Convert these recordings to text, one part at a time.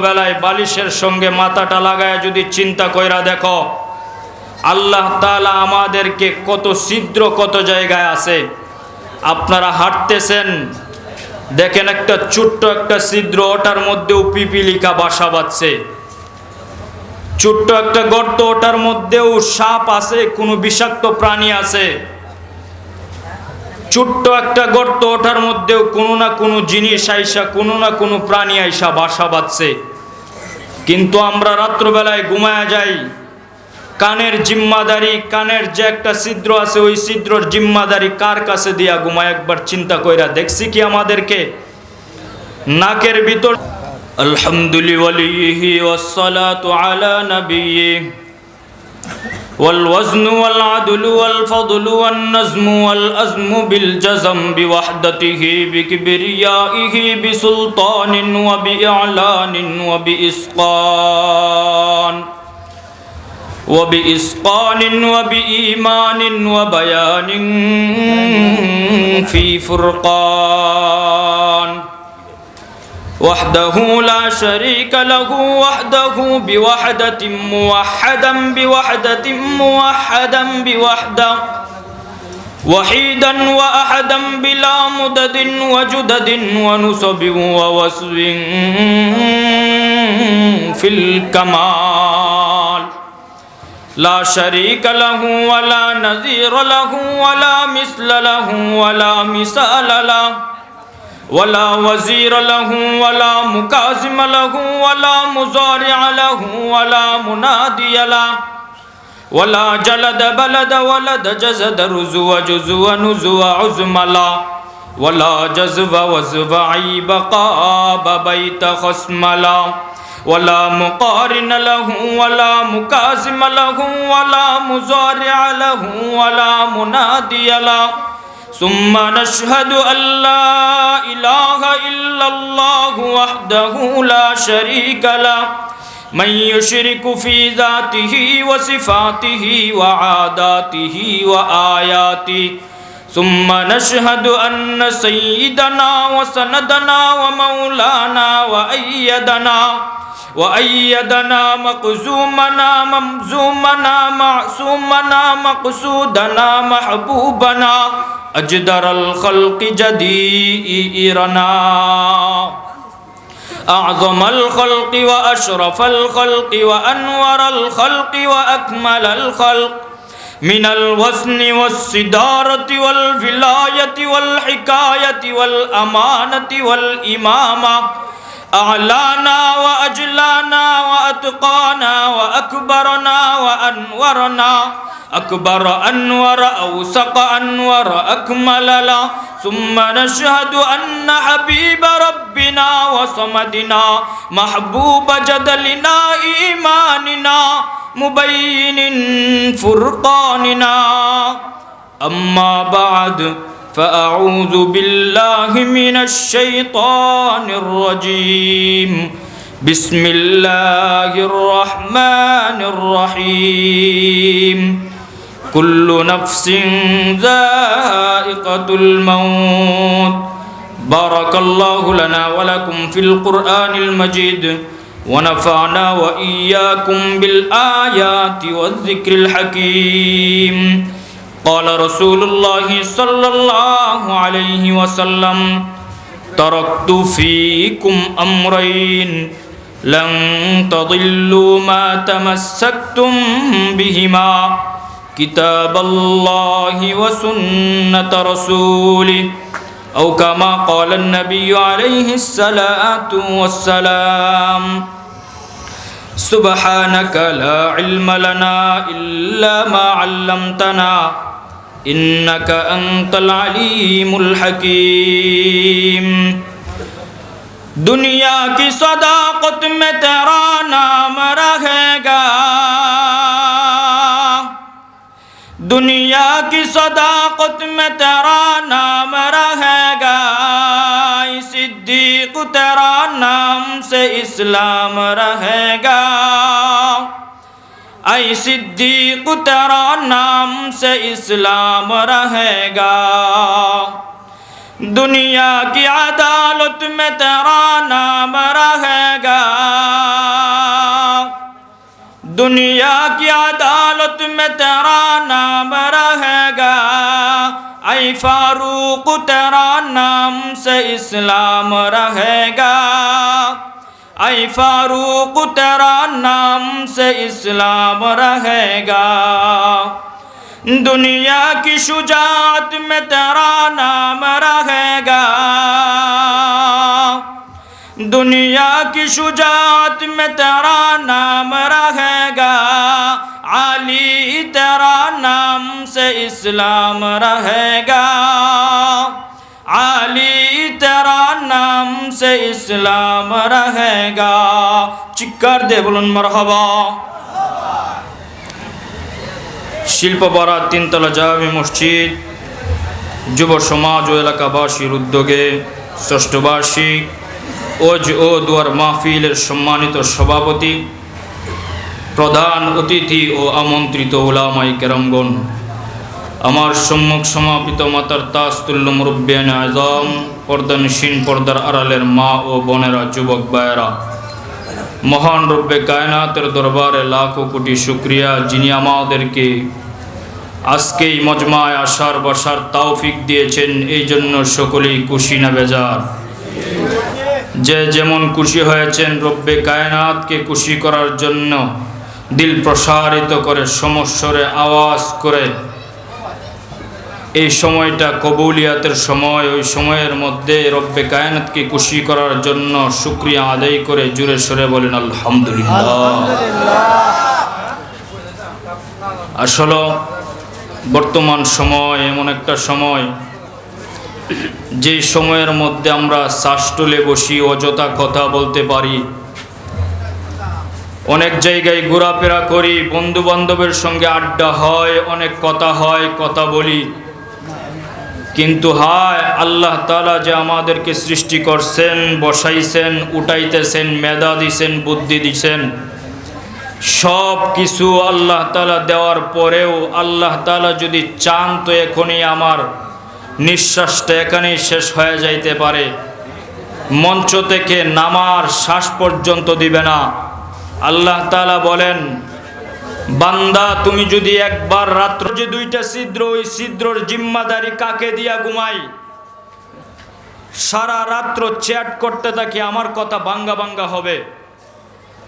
রাত্রবেলায় বালিশের সঙ্গে মাথাটা লাগায় যদি চিন্তা কইরা দেখো, আল্লাহ তাআলা আমাদেরকে কত ছিদ্র, কত জায়গায় আছে। আপনারা হাঁটতেছেন, দেখেন একটা ছোট্ট একটা ছিদ্র, ওটার মধ্যেও পিপিলিকা বাসা বাঁধছে। ছোট্ট একটা গর্ত, ওটার মধ্যেও সাপ আছে, কোনো বিষাক্ত প্রাণী আছে। ছোট্ট একটা গর্ত, ওটার মধ্যেও কোনো না কোনো জিনিস আইসা, কোনো না কোনো প্রাণী আইসা বাসা বাঁধছে। কিন্তু আমরা রাত্রবেলায় ঘুমায় যাই। কানের জিম্মাদারি, কানের যে একটা ছিদ্র আছে, ওই ছিদ্রর জিম্মাদারি কার কাছে দিয়া ঘুমায়? একবার চিন্তা কইরা দেখছি কি আমাদেরকে? নাকের ভিতর আলহামদুলিল্লাহি ওয়াসসালাতু আলা নবিয়্যি والوزن والعدل والفضل والنزم والأزم بالجزم بوحدته بكبريائه بسلطان وبإعلان وبإسقان وبإسقان وبإيمان وبيان في فرقان وحده لا شريك له وحده بوحدة موحدا بوحدة موحدا بوحدة. وحيدا وأحدا بلا مدد وجدد ونسب ووسب في الكمال. لا شريك له ولا نذير له ولا مثل له ولا مثال له. ولا وزير له ولا مكازم له ولا مزارع له ولا منادي له. ولا جلد بلد ولد جزد رزو جزو نزو عزم لا ولا جزب وزب عيب قاب بيت خصم لا ولا مقارن له ولا مكازم له ولا مزارع له ولا منادي له. ثم نشهد أن لا إله إلا الله وحده لا شريك له. من يشرك في ذاته وصفاته وعاداته وآياته. ثم نشهد أن سيدنا وسندنا ومولانا وأيدنا وأيدنا مقزومنا ممزومنا معصومنا مقصودنا محبوبنا أجدر الخلق جديرنا أعظم الخلق وأشرف الخلق وأنور الخلق وأكمل الخلق. من الوزن والصدارة والولاية والحكاية والأمانة والإمامة. أعلانا وأجلانا وأتقانا وأكبرنا وأنورنا. أكبر أنور أوسق أنور أكمل لا. ثم نشهد أن حبيب ربنا وصمدنا محبوب جدلنا إيماننا مبين فرقاننا. أما بعد فأعوذ بالله من الشيطان الرجيم. بسم الله الرحمن الرحيم. كل نفس ذائقة الموت بارك الله لنا ولكم في القرآن المجيد ونفعنا وإياكم بالآيات والذكر الحكيم قال رسول الله صلى الله عليه وسلم تركت فيكم أمرين لن تضلوا ما تمسكتم بهما كتاب الله وسنة رسوله أو كما قال النبي عليه الصلاة والسلام سبحانك لا علم لنا إلا ما علمتنا إنك أنت العليم الحكيم دنیا کی صداقت میں تیرا نام رہے گا صداقت میں تیرا نام رہے اے صدیق تیرا نام سے اسلام رہے گا اے صدیق تیرا نام سے اسلام رہے گا دنیا کی عدالت میں تیرا نام رہے گا दुनिया की अदालत में तेरा नाम रहेगा। ऐ फारूक, तेरा नाम से इस्लाम रहेगा। ऐ फारूक, तेरा नाम से इस्लाम रहेगा। दुनिया की शुजात में तेरा नाम रहेगा। दुनिया की शुजात में तेरा नाम रहेगा आली तेरा नाम से इस्लाम रहेगा आली तेरा नाम से इस्लाम रहेगा चिक्कर दे बुलंद मरहबा শিল্প পাড়া তিনতলা জামি মসজিদ যুব সমাজ ও এলাকাবাসীর উদ্যোগে ষষ্ঠবার্ষিক ওজ ও দুয়ার মাহফিলের সম্মানিত সভাপতি, প্রধান অতিথি ও আমন্ত্রিত ওলামাই কেরামগণ, আমার সম্মুখ সমাপিত মাতার তাস্তুল্য মুরব্বিয়ান আজম, পর্দানসীন পর্দার আড়ালের মা ও বোনেরা, যুবক বায়েরা মহান রব্বে কায়নাতের দরবারে লাখো কোটি শুক্রিয়া, যিনি আমাদেরকে আজকে এই মজমায় আসার বসার তাওফিক দিয়েছেন এই জন্য সকলেই খুশি না বেজার। যে যেমন খুশি হয়েছেন রব্বে কায়নাতকে খুশি করার জন্য, দিল প্রসারিত করে সমস্বরে আওয়াজ করে, এই সময়টা কবুলিয়াতের সময়, ওই সময়ের মধ্যে রব্বে কায়নাতকে খুশি করার জন্য শুক্রিয়া আদায় করে জুড়ে সরে বলেন, আলহামদুলিল্লাহ। আসলে বর্তমান সময় এমন একটা সময় যে সময়ের মধ্যে আমরা শ্বাসটলে বসি, অযথা কথা বলতে পারি। অনেক জায়গায় ঘোরাফেরা করি বন্ধু বান্ধবের সঙ্গে আড্ডা হয়, অনেক কথা হয়, কথা বলি। কিন্তু হায়, আল্লাহ তালা যে আমাদেরকে সৃষ্টি করছেন, বসাইছেন, উঠাইতেছেন, মেধা দিছেন, বুদ্ধি দিছেন সব কিছু আল্লাহ তালা দেওয়ার পরেও আল্লাহ তালা যদি চান তো এখনই আমার নিঃশ্বাসটা এখানেই শেষ হয়ে যাইতে পারে। মঞ্চ থেকে নামার শ্বাস পর্যন্ত দিবে না। আল্লাহ তালা বলেন, বান্দা, তুমি যদি একবার রাত্র যে দুইটা ছিদ্র, ওই ছিদ্রর জিম্মাদারি কাকে দিয়া ঘুমাই? সারা রাত্র চ্যাট করতে থাকি আমার কথা বাঙ্গা বাঙ্গা হবে।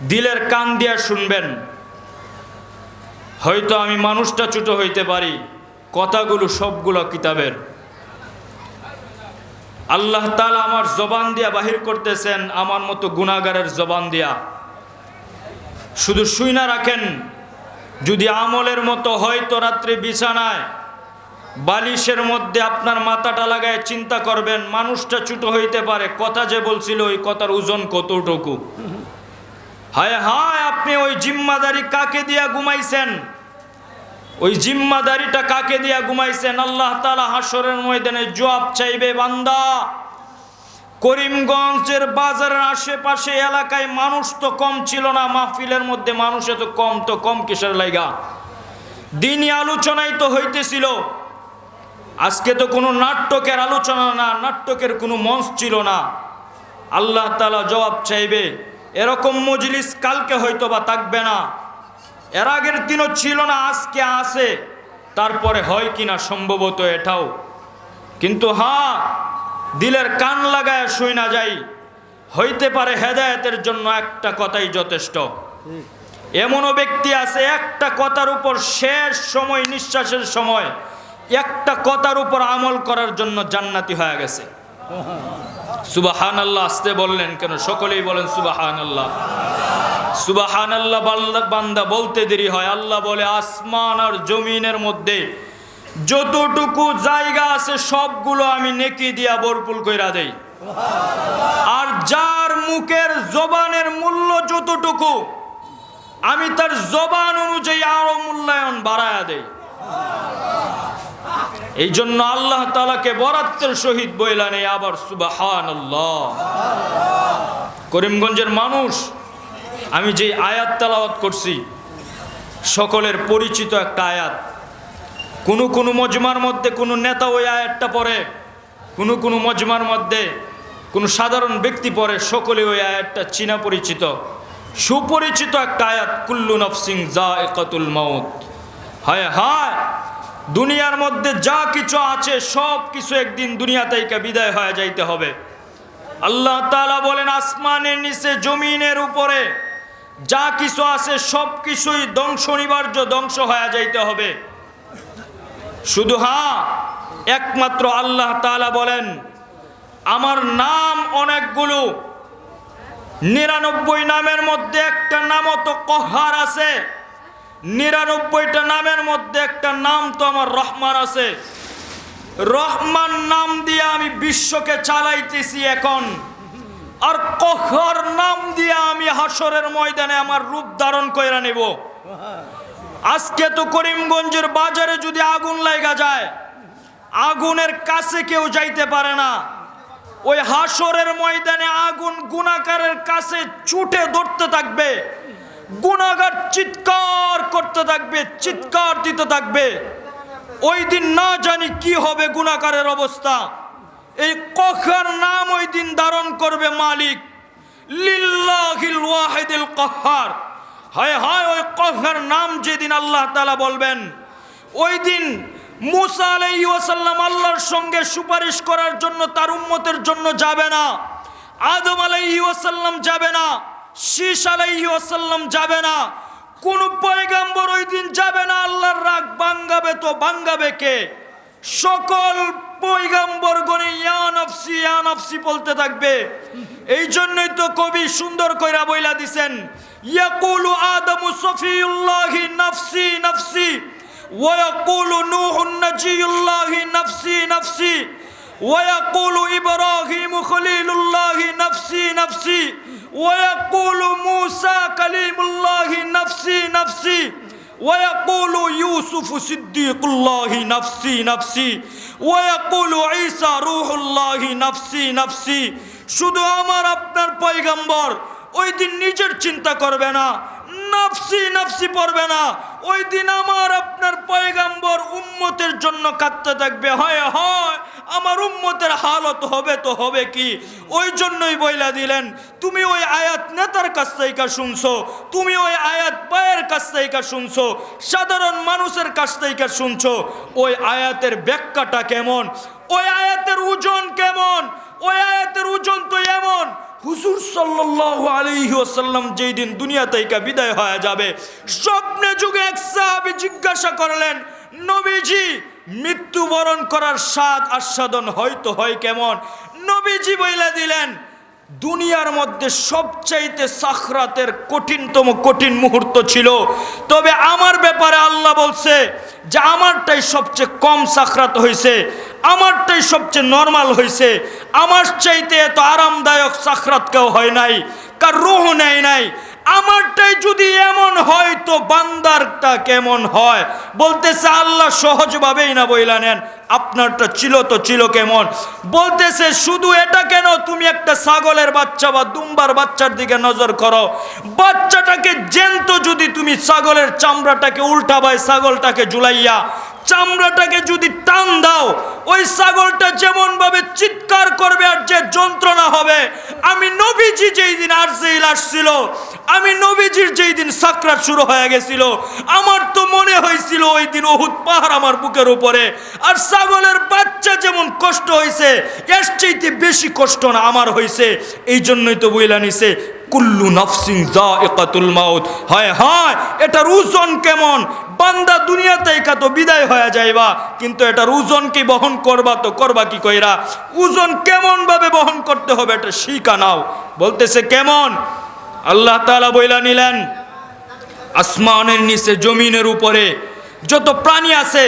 দিলের কান দিয়া শুনবেন। হয়তো আমি মানুষটা ছোট হইতে পারি। কথাগুলো সবগুলো কিতাবের। আল্লাহ তালা আমার জবান দিয়া বাহির করতেছেন, আমার মতো গুণাগারের জবান দিয়া। শুধু শুই না রাখেন, যদি আমলের মতো হয়তো রাত্রে বিছানায় বালিশের মধ্যে আপনার মাথাটা লাগায় চিন্তা করবেন, মানুষটা ছুটো হইতে পারে। কথা যে বলছিল, ওই কথার ওজন কতটুকু? হায় হায়, আপনি ওই জিম্মাদারি কাকে দিয়া ঘুমাইছেন? ওই জিম্মাদারিটা কাকে দিয়া ঘুমাইছেন? আল্লাহ তালা হাসরের ময়দানে জবাব চাইবে, বান্দা। করিমগঞ্জের বাজারের আশেপাশে এলাকায় মানুষ তো কম ছিল না, মাহফিলের মধ্যে মানুষ এত কম, তো কম কিসের লাইগা? দিনই আলোচনাই তো হইতেছিল। আজকে তো কোনো নাট্যকের আলোচনা না, নাট্যকের কোনো মঞ্চ ছিল না। আল্লাহ তালা জবাব চাইবে, এরকম মজলিস কালকে হয়তো বা থাকবে না। এর আগের দিনও ছিল না, আজকে আসে তারপরে হয় কিনা সম্ভবত এটাও। কিন্তু হ্যাঁ দিলের কান লাগায় শুই না যাই। হইতে পারে হেদায়েতের জন্য একটা কথাই যথেষ্ট। এমনও ব্যক্তি আছে, একটা কথার উপর শেষ সময়, নিঃশ্বাসের সময়, একটা কথার উপর আমল করার জন্য জান্নাতি হয়ে গেছে। সুবাহান আল্লাহ আসতে বললেন কেন? সকলেই বলেন সুবাহান আল্লাহ সুবাহান আল্লাহ বান্দা বলতে দেরি হয়। আল্লাহ বলে, আসমান আর জমিনের মধ্যে যতটুকু জায়গা আছে, সবগুলো আমি নেকি দিয়া বরপুল কইরা দেই। আর যার মুখের জবানের মূল্য যতটুকু, আমি তার জবান অনুযায়ী আরও মূল্যায়ন বাড়ায়া দেই। এই জন্য আল্লাহ তালাকে বরাত্মের সহিত বইলা নেই আবার সুবাহান আল্লাহ করিমগঞ্জের মানুষ আমি যে আয়াত তালাওয়াত করছি, সকলের পরিচিত একটা আয়াত। কোনো কোনো মজমার মধ্যে কোনো নেতা ওই আয়াতটা পড়ে, কোনো কোনো মজমার মধ্যে কোনো সাধারণ ব্যক্তি পড়ে, সকলে ওই আয়াতটা চীনা পরিচিত। সুপরিচিত একটা আয়াত, কুল্লু নফসিং যা একাতুল মাউত। হায় হায়, দুনিয়ার মধ্যে যা কিছু আছে, সব কিছু একদিন দুনিয়া বিদায় হয়ে যাইতে হবে। আল্লাহ তাআলা বলেন, আসমানের নিচে, জমিনের উপরে যা কিছু আছে সব কিছুই ধ্বংস নিবার্য ধ্বংস হয়ে যাইতে হবে। শুধু হ্যাঁ একমাত্র আল্লাহ তাআলা বলেন, আমার নাম অনেকগুলো, নিরানব্বই নামের মধ্যে একটা নামও তো কহার আছে, নিরানব্বইটা নামের মধ্যে একটা নাম তো আমার রহমান আছে। রহমান নাম দিয়ে আমি বিশ্বকে চালাইতেছি এখন। আর কহর নাম দিয়ে আমি হাসরের ময়দানে আমার রূপ ধারণ কইরা নেব। আজকে তো করিমগঞ্জের বাজারে যদি আগুন লাগা যায়, আগুনের কাছে কেউ যাইতে পারে না। ওই হাসরের ময়দানে আগুন গুণাকারের কাছে ছুটে ধরতে থাকবে গুণাগার চিৎকার করতে থাকবে, চিৎকার দিতে থাকবে। ওই দিন না জানি কি হবে গুণাকারের অবস্থা। এই কখার নাম ওই দিন ধারণ করবে মালিক। লিল্লাহিল ওয়াহিদিল কহার হায় হায়, ওই কহার নাম যেদিন আল্লাহ তাআলা বলবেন, ওই দিন মুসা আলাইহি ওয়াসাল্লাম আল্লাহর সঙ্গে সুপারিশ করার জন্য তার উম্মতের জন্য যাবে না। আদম আলাইহি ওয়াসাল্লাম যাবে না। শীষ আলাইহি ওয়াসাল্লাম যাবে না। কোন পয়গাম্বর ওই দিন যাবে না। আল্লাহর রাগ বাঙ্গাবে তো বাঙ্গাবে কে? সকল পৈগম্বর গণে ইয়া নফসি ইয়া নফসি বলতে থাকবে এই জন্যই তো কবি সুন্দর কইরা বইলা দিছেন ইয়াকুলু আদমু সফিউল্লাহি নফসি নফসি ويقول نوح نجي الله نفسي نفسي ويقول إبراهيم خليل الله نفسي نفسي ويقول موسى كليم الله نفسي نفسي ويقول يوسف صديق الله نفسي نفسي ويقول عيسى روح الله نفسي نفسي শুধু আমার আপনার পয়গম্বর ওই দিন নিজের চিন্তা করবে না নাফসি নাফসি পড়বে না। ওই দিন আমার আপনার পয়গাম্বর উম্মতের জন্য কাঁদতে থাকবে। হয় হয়, আমার উম্মতের হালত হবে তো হবে কি? ওই জন্যই বইলা দিলেন, তুমি ওই আয়াত নেতার কাছ থেকে শুনছো, তুমি ওই আয়াত পায়ের কাছ থেকে শুনছো, সাধারণ মানুষের কাছ থেকে শুনছো, ওই আয়াতের ব্যাখ্যাটা কেমন? ওই আয়াতের ওজন কেমন? ওই আয়াতের ওজন তো এমন হুজুর সাল্লাল্লাহু আলাইহি ওয়াসাল্লাম যেই দিন দুনিয়া থেকে বিদায় হয়ে যাবে, স্বপ্নে যুগে এক সাহাবী জিজ্ঞাসা করলেন, নবীজি, মৃত্যুবরণ করার স্বাদ আস্বাদন হয়তো হয় কেমন? নবীজি বইলা দিলেন, দুনিয়ার মধ্যে সবচাইতে সাখরাতের কঠিনতম কঠিন মুহূর্ত ছিল। তবে আমার ব্যাপারে আল্লাহ বলছে যে, আমারটাই সবচেয়ে কম সাখরাত হয়েছে আমারটাই সবচেয়ে নর্মাল হয়েছে আমার চাইতে এত আরামদায়ক সাখরাত কেউ হয় নাই, কার রুহ নেয় নাই। আমারটাই যদি এমন হয় তো বান্দারটা কেমন হয়? বলতেছে, আল্লাহ সহজভাবেই না বইলা নেন। আপনারটা ছিল তো ছিল কেমন? বলতেছে, শুধু এটা কেন তুমি একটা ছাগলের বাচ্চা বা দুম্বার বাচ্চার দিকে নজর করো? বাচ্চাটাকে জ্যান্ত যদি তুমি ছাগলের চামড়াটাকে উল্টাবাই ছাগলটাকে জুলাইয়া চামড়াটাকে যদি টান দাও, ওই ছাগলটা যেমন ভাবে চিৎকার করবে আর যে যন্ত্রণা হবে, আমি নবীজি যেই দিন আরজেইল আসছিল, আমি নবীজির যেই দিন সাকরাত শুরু হয়ে গেছিল, আমার তো মনে হয়েছিল ওই দিন ওহুদ পাহাড় আমার বুকের উপরে, আর ছাগলের বাচ্চা যেমন কষ্ট হয়েছে, এর চাইতে বেশি কষ্ট না আমার হয়েছে এই জন্যই তো বইলা নিছে, কুল্লু নফসিং যা একাতুল মাউত। হয় হয়, এটার ওজন কেমন? বান্দা দুনিয়াতে একা তো বিদায় হয়ে যাইবা, কিন্তু এটার ওজন কি বহন করবা তো করবা কি কইরা? ওজন কেমন ভাবে বহন করতে হবে এটা শিখা নাও। বলতেছে, কেমন? আল্লাহ তাআলা বইলা নিলেন, আসমানের নিচে, জমিনের উপরে, যত প্রাণী আছে,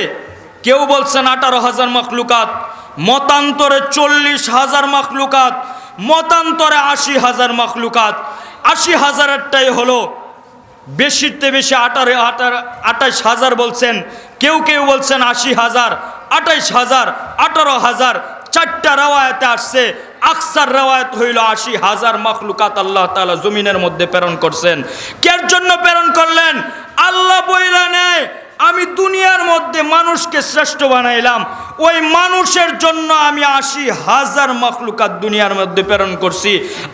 কেউ বলছেন আঠারো হাজার মখলুকাত, মতান্তরে চল্লিশ হাজার মখলুকাত, মতান্তরে আশি হাজার মখলুকাত, আশি হাজারেরটাই হলো বেশিতে বেশি আঠারো আটার আটাইশ হাজার বলছেন, কেউ কেউ বলছেন আশি হাজার আটাইশ হাজার, আঠারো হাজার, চারটা রেওয়ায়তে আসছে, আকসার রেওয়ায়ত হইল আশি হাজার মখলুকাত আল্লাহ তালা জমিনের মধ্যে প্রেরণ করছেন। কের জন্য প্রেরণ করলেন? আল্লাহ বইলা আমি দুনিয়ার মধ্যে মানুষকে শ্রেষ্ঠ বানাইলাম। ওই মানুষের জন্য আমি আশি হাজার মখলুকাত দুনিয়ার মধ্যে প্রেরণ করছি।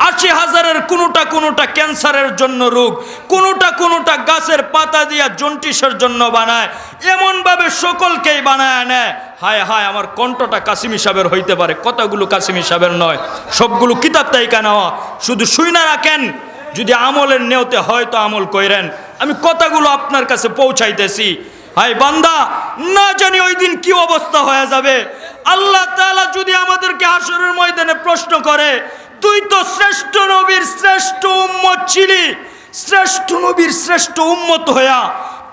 আশি হাজারের কোনোটা কোনোটা ক্যান্সারের জন্য রোগ, কোনোটা কোনোটা গাছের পাতা দিয়া জন্টিসের জন্য বানায়। এমনভাবে সকলকেই বানায় নেয়। হায় হায়, আমার কণ্ঠটা কাসিম হিসাবের হইতে পারে। কতগুলো কাসিম হিসাবের নয়, সবগুলো কিতাব তাই কেন শুধু শুই না রাখেন, যদি আমলের নেওতে হয় তো আমল কইরেন। আমি কথাগুলো আপনার কাছে পৌঁছাইতেছি। হাই বান্দা, না জানি ওই দিন কি অবস্থা হয়ে যাবে। আল্লাহ তাআলা যদি আমাদেরকে আসরের ময়দানে প্রশ্ন করে, তুই তো শ্রেষ্ঠ নবীর শ্রেষ্ঠ উম্মত ছিলি, শ্রেষ্ঠ নবীর শ্রেষ্ঠ উম্মত হইয়া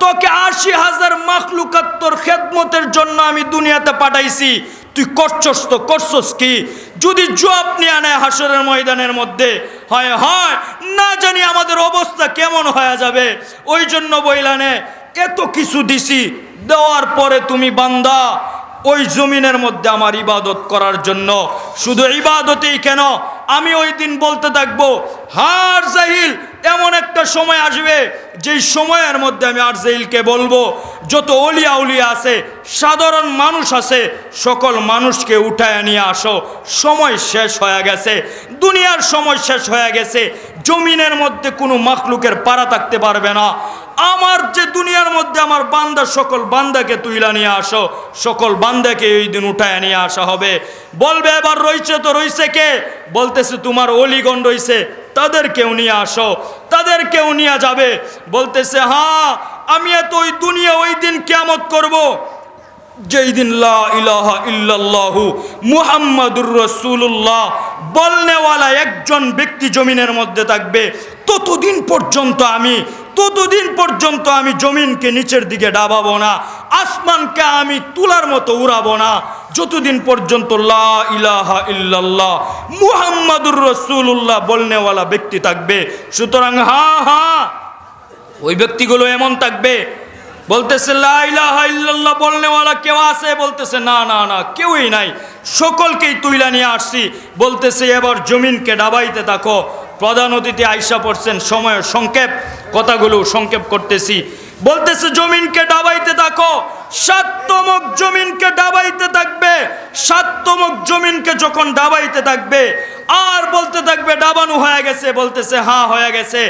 তোকে আশি হাজার মাখলুকাত তোর খেদমতের জন্য আমি দুনিয়াতে পাঠাইছি তুই করছস তো করছস কি? যদি জবাব নিয়ে নেয় হাসরের ময়দানের মধ্যে, হয় হয়, না জানি আমাদের অবস্থা কেমন হয়ে যাবে। ওই জন্য বইলানে, এত কিছু দিছি, দেওয়ার পরে তুমি বান্দা, ওই জমিনের মধ্যে আমার ইবাদত করার জন্য। শুধু ইবাদতেই কেন? আমি ওই দিন বলতে থাকব, হার জাহিল এমন একটা সময় আসবে, যেই সময়ের মধ্যে আমি আর জাহিলকে বলব, যত অলিয়া উলিয়া আছে, সাধারণ মানুষ আছে, সকল মানুষকে উঠায় নিয়ে আসো। সময় শেষ হয়ে গেছে, দুনিয়ার সময় শেষ হয়ে গেছে, জমিনের মধ্যে কোনো মাখলুকের পাড়া থাকতে পারবে না। আমার যে দুনিয়ার মধ্যে আমার বান্দা, সকল বান্দাকে তুইলা নিয়ে আসো, সকল বান্দাকে এই দিন উঠায় নিয়ে আসা হবে। বলবে, এবার রইছে তো রইছে কে? বলতেছে, তোমার অলিগণ রইছে তাদেরকেও নিয়ে আসো, তাদেরকেও নিয়ে যাবে বলতেছে হ্যাঁ আমি এত ওই দুনিয়া ওই দিন কেমত করব। যেই দিন ইল্লাল্লাহু মুহাম্মাদুর রসুল্লাহ বলনেওয়ালা একজন ব্যক্তি জমিনের মধ্যে থাকবে, ততদিন পর্যন্ত আমি, ততদিন পর্যন্ত আমি জমিনকে নিচের দিকে ডাবাবো না, আসমানকে আমি তুলার মতো উড়াবো না যতদিন পর্যন্ত লা ইলাহা মুহাম্মাদুর বলনেওয়ালা ব্যক্তি থাকবে, সুতরাং হা হা, ওই ব্যক্তিগুলো এমন থাকবে, বলতেছে লা ইলাহা ইল্লাল্লাহ বলনেওয়ালা কেউ আছে? বলতেছে, না না না, কেউই নাই। সকলকেই তুইলা নিয়ে আসছি। বলতেছে, এবার জমিনকে ডাবাইতে থাকো। প্রধান অতিথি আইসা পড়ছেন, সময়ের সংক্ষেপ, কথাগুলো সংক্ষেপ করতেছি। বলতেছে, জমিনকে ডাবাইতে থাকো। সাতমক জমিনকে ডাবাইতে থাকবে। সাতমক জমিনকে যখন ডাবাইতে থাকবে, আর বলতে থাকবে, ডাবানো হয়ে গেছে। বলতেছে হা হয়ে গেছে।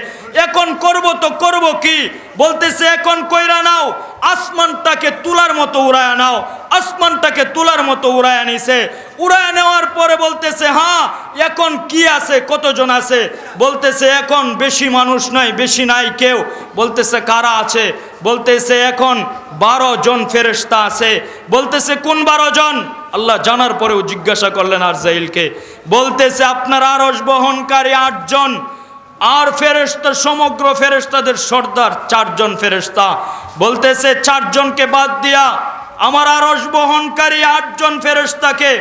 এখন করব তো করব কি? বলতেছে, এখন কইরা নাও। আসমানটাকে তুলার মতো উড়ায় নাও। আসমানটাকে তুলার মতো উড়ায় নিছে। উড়ায় নেওয়ার পরে বলতেছে হ্যাঁ এখন কি আছে? কতজন আছে? বলতেছে, এখন বেশি মানুষ নয় বেশি নাই কেউ। বলতেছে, কারা আছে? বলতেছে, এখন বারো জন ফেরেস্তা আছে। বলতেছে, কোন বারো জন? আল্লাহ জানার পরেও জিজ্ঞাসা করলেন আর জাইলকে বলতেছে, আপনার আরস বহনকারী আটজন, আর ফেরেস্তা সমগ্র ফেরেস্তাদের সর্দার চারজন ফেরেস্তা বলতেছে, চারজনকে বাদ দিয়া আমার আরস বহনকারী আটজন ফেরস্তাকে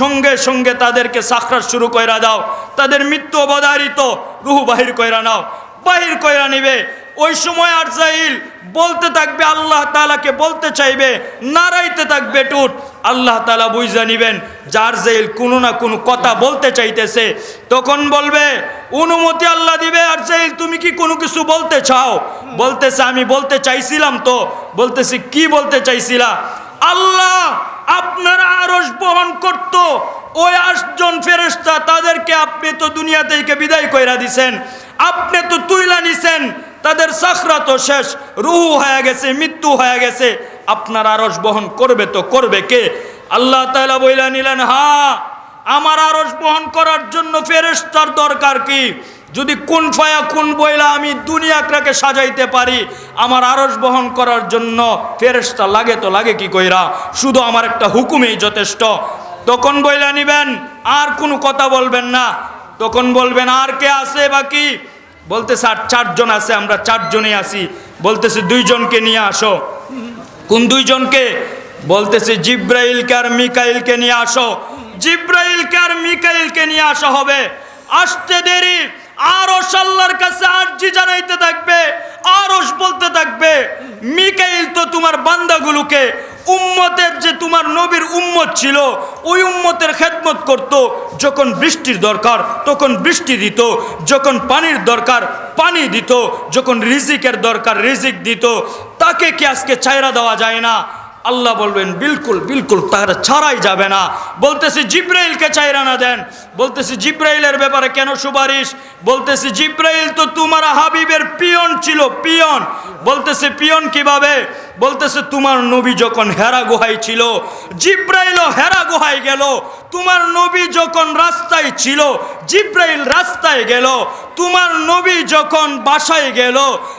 সঙ্গে সঙ্গে তাদেরকে সাক্ষাৎ শুরু কইরা দাও। তাদের মৃত্যু অবধারিত, রুহু বাহির কইরা নাও। বাহির কইরা নিবে। ওই সময় আর জাহিল বলতে থাকবে, আল্লাহ তালাকে বলতে চাইবে, নাড়াইতে থাকবে টুট আল্লাহ তালা বুঝা নিবেন যার জেল কোনো না কোনো কথা বলতে চাইতেছে। তখন বলবে, অনুমতি আল্লাহ দিবে আর জেল তুমি কি কোনো কিছু বলতে চাও? বলতেছে, আমি বলতে চাইছিলাম তো। বলতেছি, কি বলতে চাইছিলা? আল্লাহ, আপনার আরস বহন করত ওই আটজন ফেরেস্তা তাদেরকে আপনি তো দুনিয়া থেকে বিদায় কইরা দিছেন, আপনি তো তুইলা নিছেন, তাদের সাখরা তো শেষ, রুহু হয়ে গেছে, মৃত্যু হয়ে গেছে, আপনার আরস বহন করবে তো করবে কে? আল্লাহ তালা বইলা নিলেন, হা, আমার আরস বহন করার জন্য ফেরেস্তার দরকার কি? যদি কোন ফায়া কোন বইলা আমি দুনিয়াটাকে সাজাইতে পারি, আমার আরস বহন করার জন্য ফেরেস্তা লাগে তো লাগে কি কইরা? শুধু আমার একটা হুকুমেই যথেষ্ট। তখন বইলা নিবেন, আর কোনো কথা বলবেন না। তখন বলবেন, আর কে আছে বাকি? বলতে আর চারজন আছে, আমরা চারজনেই আছি। বলতেছে, দুইজনকে নিয়ে আসো। কোন দুইজনকে? বলতেছে, জিব্রাইলকে আর মিকাইলকে নিয়ে আসো। জিব্রাইলকে আর মিকাইলকে নিয়ে আসা হবে। আসতে দেরি। আরও সাল্লার কাছে আরজি জানাইতে থাকবে আরস বলতে থাকবে, মিকাইল তো তোমার বান্দাগুলোকে উম্মতের যে তোমার নবীর উম্মত ছিল, ওই উম্মতের খেদমত করত। যখন বৃষ্টির দরকার, তখন বৃষ্টি দিত। যখন পানির দরকার, পানি দিত। যখন রিজিকের দরকার, রিজিক দিত। তাকে কি আজকে চায়রা দেওয়া যায় না? আল্লাহ বলবেন, বিলকুল বিলকুল, তারা ছাড়াই যাবে না। বলতেছি, জিব্রাইলকে চাইরা না দেন। বলতেছি, জিব্রাইলের ব্যাপারে কেন সুপারিশ? বলতেছি, জিব্রাইল তো তোমার হাবিবের পিয়ন ছিল, পিয়ন। বলতেছে, পিয়ন কীভাবে? বলতেছে, তোমার নবী যখন হেরা গুহায় ছিল, জিব্রাইলও হেরা গুহায় গেল। তোমার নবী যখন রাস্তায় ছিল, জিব্রাইল রাস্তায় গেল। তোমার নবী যখন বাসায় গেল,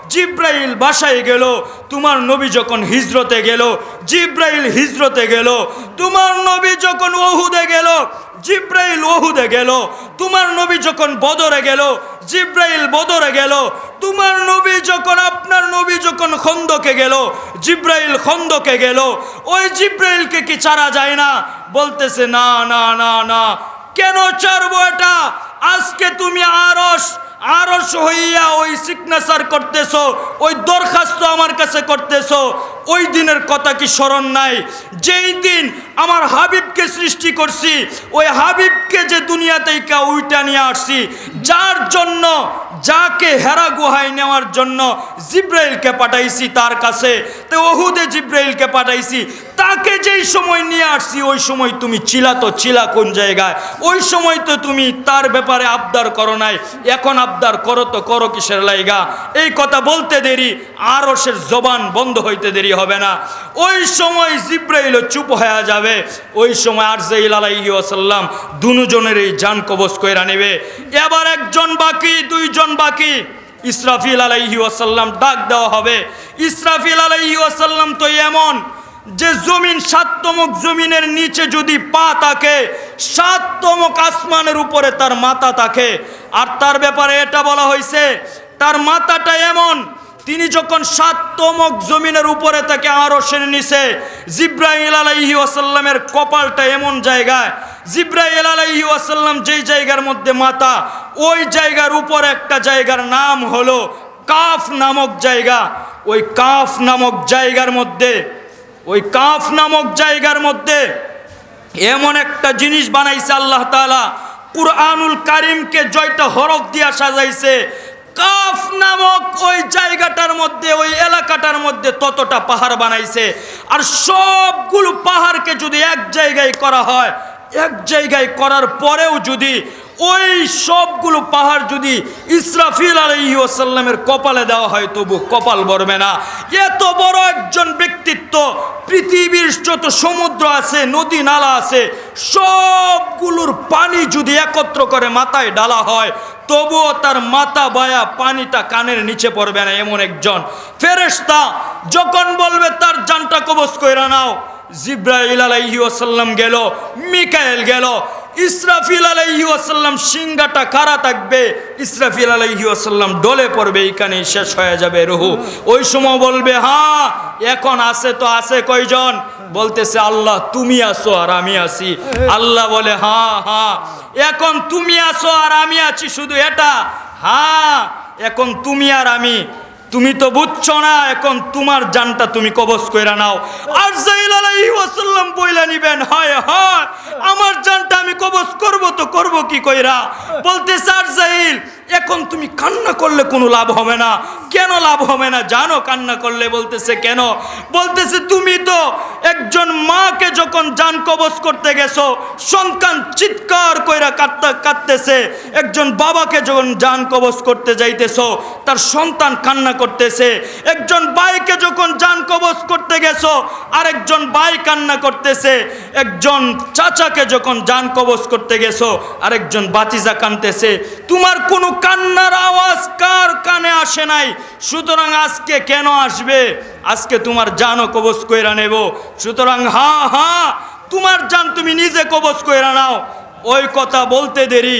জিব্রাইল বাসায় গেল, তোমার নবী যখন হিজরতে গেল, জিব্রাইল হিজরতে গেল, তোমার নবী যখন ওহুদে গেল, জিব্রাইল ওহুদে গেল, তোমার নবী যখন বদরে গেল, জিব্রাইল বদরে গেল, তোমার নবী যখন, আপনার নবী যখন খন্দকে গেল, জিব্রাইল খন্দকে গেল, ওই জিব্রাইলকে কি চারা যায় না? বলতেছে, না না না না। কেন চারবো এটা? আজকে তুমি আরস আরস হইয়া ওই সিগনেচার করতেছো, ওই দরখাস্ত আমার কাছে করতেছো, ওই দিনের কথা কি স্মরণ নাই? যেই দিন আমার হাবিবকে সৃষ্টি করছি, ওই হাবিবকে যে দুনিয়াতে কা উইটা নিয়ে আসছি, যার জন্য, যাকে হেরা গুহায় নেওয়ার জন্য জিব্রাইলকে পাঠাইছি তার কাছে। তো ওহুদে জিব্রাইলকে পাঠাইছি তাকে যেই সময় নিয়ে আসছি, ওই সময় তুমি চিলা তো চিলা কোন জায়গায়? ওই সময় তো তুমি তার ব্যাপারে আবদার করো নাই। এখন আবদার করো তো করো কিসের লাইগা? এই কথা বলতে দেরি আরসের জবান বন্ধ হইতে দেরি হবে না। ওই সময় জিব্রাইল চুপ হয়ে যাবে। ওই সময় আরজাইল আলাইহি ওয়াসাল্লাম দুজনের এই জান কবজ কইরা নেবে। এবার একজন বাকি, দুইজন বাকি। ইসরাফিল আলাইহি ওয়াসাল্লাম ডাক দেওয়া হবে। ইসরাফিল আলাইহি ওয়াসাল্লাম তো এমন যে জমিন সাততমক জমিনের নিচে যদি পা থাকে সাততমক আসমানের উপরে তার মাথা থাকে। আর তার ব্যাপারে এটা বলা হয়েছে, তার মাথাটা এমন, তিনি যখন সাততমক জমিনের উপরে থাকে আরশের নিচে জিব্রাহিল আলাইহি ওয়াসাল্লামের কপালটা এমন জায়গায় জিব্রাহিল আলাইহি ওয়াসাল্লাম যেই জায়গার মধ্যে মাথা, ওই জায়গার উপর একটা জায়গার নাম হলো কাফ নামক জায়গা। ওই কাফ নামক জায়গার মধ্যে ওই কাফ নামক জায়গার মধ্যে এমন একটা জিনিস বানাইছে আল্লাহ তাআলা, কুরআনুল কারিমকে জয়টা হরফ দিয়া সাজাইছে। কাফ নামক ওই জায়গাটার মধ্যে, ওই এলাকাটার মধ্যে ততটা পাহাড় বানাইছে। আর সবগুলো পাহাড়কে যদি এক জায়গায় করা হয়, এক জায়গায় করার পরেও যদি ওই সবগুলো পাহাড় যদি ইসরাফিল আলাইহি ওয়াসাল্লামের কপালে দেওয়া হয়, তবু কপাল ভরবে না। এত বড় একজন ব্যক্তিত্ব, পৃথিবীর যত সমুদ্র আছে, নদী নালা আছে, সবগুলোর পানি যদি একত্র করে মাথায় ডালা হয়, তবুও তার মাথা বায়া পানিটা কানের নিচে পড়বে না, এমন একজন। ফেরেশতা যখন বলবে, তার জানটা কবজ কইরা নাও। জিব্রাইল আলাইহি ওয়াসাল্লাম গেল মিকায়েল গেল ইসরাফিল আলাইহি ওয়াসাল্লাম সিংহাটা কারা থাকবে? ইসরাফিল আলাইহি ওয়াসাল্লাম ডলে পড়বে এইখানে শেষ হয়ে যাবে রুহু। ওই সময় বলবে হ্যাঁ এখন আছে তো আছে কয়জন? বলতেছে, আল্লাহ, তুমি আসো আর আমি আছি। আল্লাহ বলে হ্যাঁ হ্যাঁ এখন তুমি আসো আর আমি আছি, শুধু এটা? হ্যাঁ এখন তুমি আর আমি তুমি তো বুঝছ না, এখন তোমার জানটা তুমি কবজ কইরা নাও। আর ওয়াসাল্লাম বইলা নিবেন, হয় হয়, আমার জানটা আমি কবজ করব তো করব কি কইরা? বলতে আর জাইল এখন তুমি কান্না করলে কোনো লাভ হবে না। কেন লাভ হবে না? জানো কান্না করলে বলতেছে কেন? বলতেছে, তুমি তো একজন মাকে যখন জান কবজ করতে গেছো, সন্তান চিৎকার কইরা কাঁদতে, কাঁদতেছে। একজন বাবাকে যখন জান কবজ করতে যাইতেছো, তার সন্তান কান্না করতেছে। একজন বাইকে যখন জান কবজ করতে গেছো, আরেকজন ভাই কান্না করতেছে। একজন চাচাকে যখন জান কবজ করতে গেছো, আরেকজন বাতিজা কানতেছে তোমার কোনো কান্নার আওয়াজ কার কানে আসে নাই? সুতরাং আজকে কেন আসবে? আজকে তোমার জানও কবজ কইরা নেব। সুতরাং হা হা, তোমার জান তুমি নিজে কবজ কইরা নাও। ওই কথা বলতে দেরি।